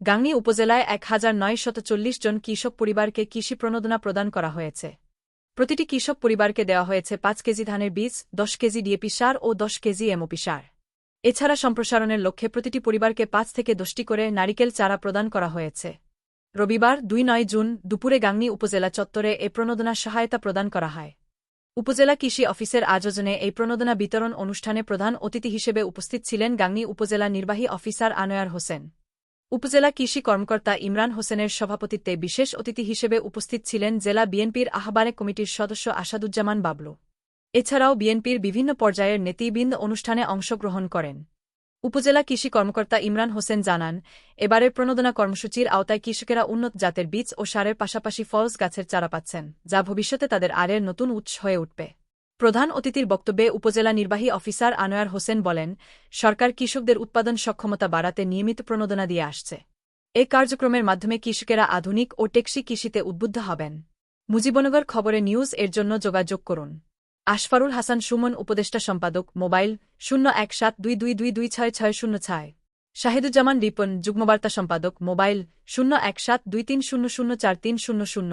গাংনী উপজেলায় এক হাজার জন কৃষক পরিবারকে কৃষি প্রণোদনা প্রদান করা হয়েছে। প্রতিটি কৃষক পরিবারকে দেওয়া হয়েছে পাঁচ কেজি ধানের বীজ, দশ কেজি ডিএপি সার ও দশ কেজি এমওপি সার। এছাড়া সম্প্রসারণের লক্ষ্যে প্রতিটি পরিবারকে পাঁচ থেকে দশটি করে নারিকেল চারা প্রদান করা হয়েছে। রবিবার, দুই নয় জুন, দুপুরে গাংনী উপজেলা চত্বরে এ প্রণোদনা সহায়তা প্রদান করা হয়। উপজেলা কৃষি অফিসের আয়োজনে এই প্রণোদনা বিতরণ অনুষ্ঠানে প্রধান অতিথি হিসেবে উপস্থিত ছিলেন গাংনী উপজেলা নির্বাহী অফিসার আনোয়ার হোসেন। উপজেলা কৃষি কর্মকর্তা ইমরান হোসেনের সভাপতিত্বে বিশেষ অতিথি হিসেবে উপস্থিত ছিলেন জেলা বিএনপির আহ্বায়ক কমিটির সদস্য আসাদুজ্জামান বাবলু। এছাড়াও বিএনপির বিভিন্ন পর্যায়ের নেতৃবৃন্দ অনুষ্ঠানে অংশগ্রহণ করেন। উপজেলা কৃষি কর্মকর্তা ইমরান হোসেন জানান, এবারের প্রণোদনা কর্মসূচির আওতায় কৃষকেরা উন্নত জাতের বীজ ও সারের পাশাপাশি ফলস গাছের চারা পাচ্ছেন, যা ভবিষ্যতে তাদের আয়ের নতুন উৎস হয়ে উঠবে। প্রধান অতিথির বক্তব্যে উপজেলা নির্বাহী অফিসার আনোয়ার হোসেন বলেন, সরকার কৃষকদের উৎপাদন সক্ষমতা বাড়াতে নিয়মিত প্রণোদনা দিয়ে আসছে। এ কার্যক্রমের মাধ্যমে কৃষকেরা আধুনিক ও টেকসি কৃষিতে উদ্বুদ্ধ হবেন। মুজিবনগর খবরে নিউজ এর জন্য যোগাযোগ করুন। আশফারুল হাসান সুমন, উপদেষ্টা সম্পাদক, মোবাইল শূন্য এক সাত দুই দুই দুই দুই ছয় ছয় শূন্য ছয়। শাহিদুজ্জামান রিপন, যুগ্মবার্তা সম্পাদক, মোবাইল শূন্য এক সাত দুই তিন শূন্য শূন্য চার তিন শূন্য শূন্য।